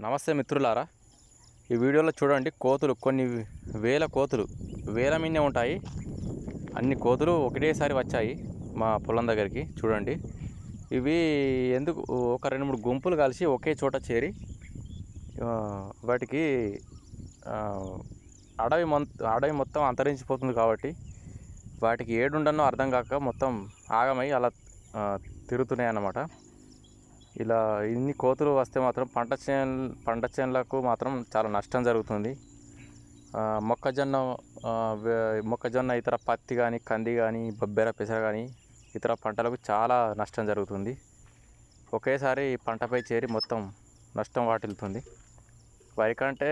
నమస్తే మిత్రులారా. ఈ వీడియోలో చూడండి కోతులు. కొన్ని వేల కోతులు. వేల మిన్నే ఉంటాయి. అన్ని కోతులు ఒకటేసారి వచ్చాయి మా పొలం దగ్గరికి. చూడండి. ఇవి ఎందుకు? ఒక రెండు మూడు గుంపులు కలిసి ఒకే చోట చేరి వాటికి అడవి అడవి మొత్తం అంతరించిపోతుంది కాబట్టి వాటికి ఏడుండనో అర్థం కాక మొత్తం ఆగమై అలా తిరుగుతున్నాయి అన్నమాట ఇలా ఇన్ని కోతులు వస్తే మాత్రం పంట చేను పంట చేనులకు మాత్రం చాలా నష్టం జరుగుతుంది. మొక్కజొన్న మొక్కజొన్న ఇతర పత్తి కానీ కంది కానీ బొబ్బెర పెసర కానీ ఇతర పంటలకు చాలా నష్టం జరుగుతుంది. ఒకేసారి పంటపై చేరి మొత్తం నష్టం వాటిల్లుతుంది. వరి కంటే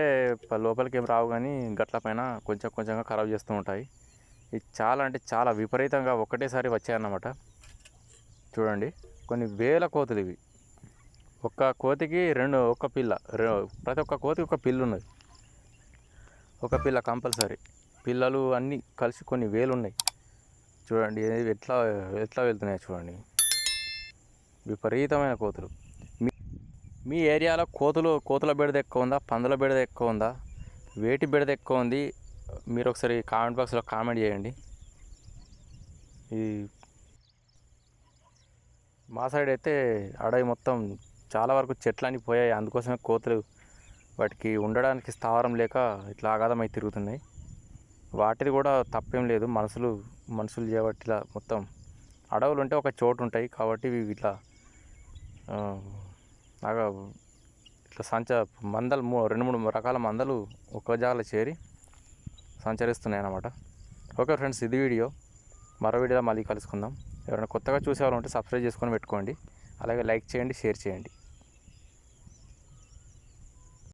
లోపలికి ఏం రావు కానీ గట్ల పైన కొంచెం కొంచెంగా ఖరాబ్ చేస్తూ ఉంటాయి. ఇది చాలా అంటే చాలా విపరీతంగా ఒకటేసారి వచ్చాయన్నమాట. చూడండి కొన్ని వేల కోతులు ఇవి. ఒక్క కోతికి రెండు ఒక పిల్ల. ప్రతి ఒక్క కోతికి ఒక పిల్ల ఉన్నది. ఒక పిల్ల కంపల్సరీ. పిల్లలు అన్నీ కలిసి కొన్ని వేలు ఉన్నాయి చూడండి ఎట్లా ఎట్లా వెళ్తున్నాయి చూడండి. విపరీతమైన కోతులు. మీ మీ ఏరియాలో కోతులు కోతుల బెడద ఎక్కువ ఉందా? పందుల బెడద ఎక్కువ ఉందా? వేటి బెడద ఎక్కువ ఉంది? మీరు ఒకసారి కామెంట్ బాక్స్లో కామెంట్ చేయండి. ఈ మా సైడ్ అయితే అడవి మొత్తం చాలా వరకు చెట్లని పోయాయి. అందుకోసమే కోతులు వాటికి ఉండడానికి స్థావరం లేక ఇట్లా ఆగాధమై తిరుగుతున్నాయి. వాటిది కూడా తప్పేం లేదు. మనుషులు మనుషులు చేయబట్టి ఇలా మొత్తం అడవులు ఉంటే ఒక చోటు ఉంటాయి కాబట్టి ఇవి ఇట్లా బాగా ఇట్లా సంచ మందలు మూ రెండు మూడు రకాల మందలు ఒక జాగలో చేరి సంచరిస్తున్నాయి అన్నమాట ఓకే ఫ్రెండ్స్ ఇది వీడియో. మరో వీడియోలో మళ్ళీ కలుసుకుందాం. ఎవరైనా కొత్తగా చూసేవాళ్ళు ఉంటే సబ్స్క్రైబ్ చేసుకొని పెట్టుకోండి. అలాగే లైక్ చేయండి షేర్ చేయండి.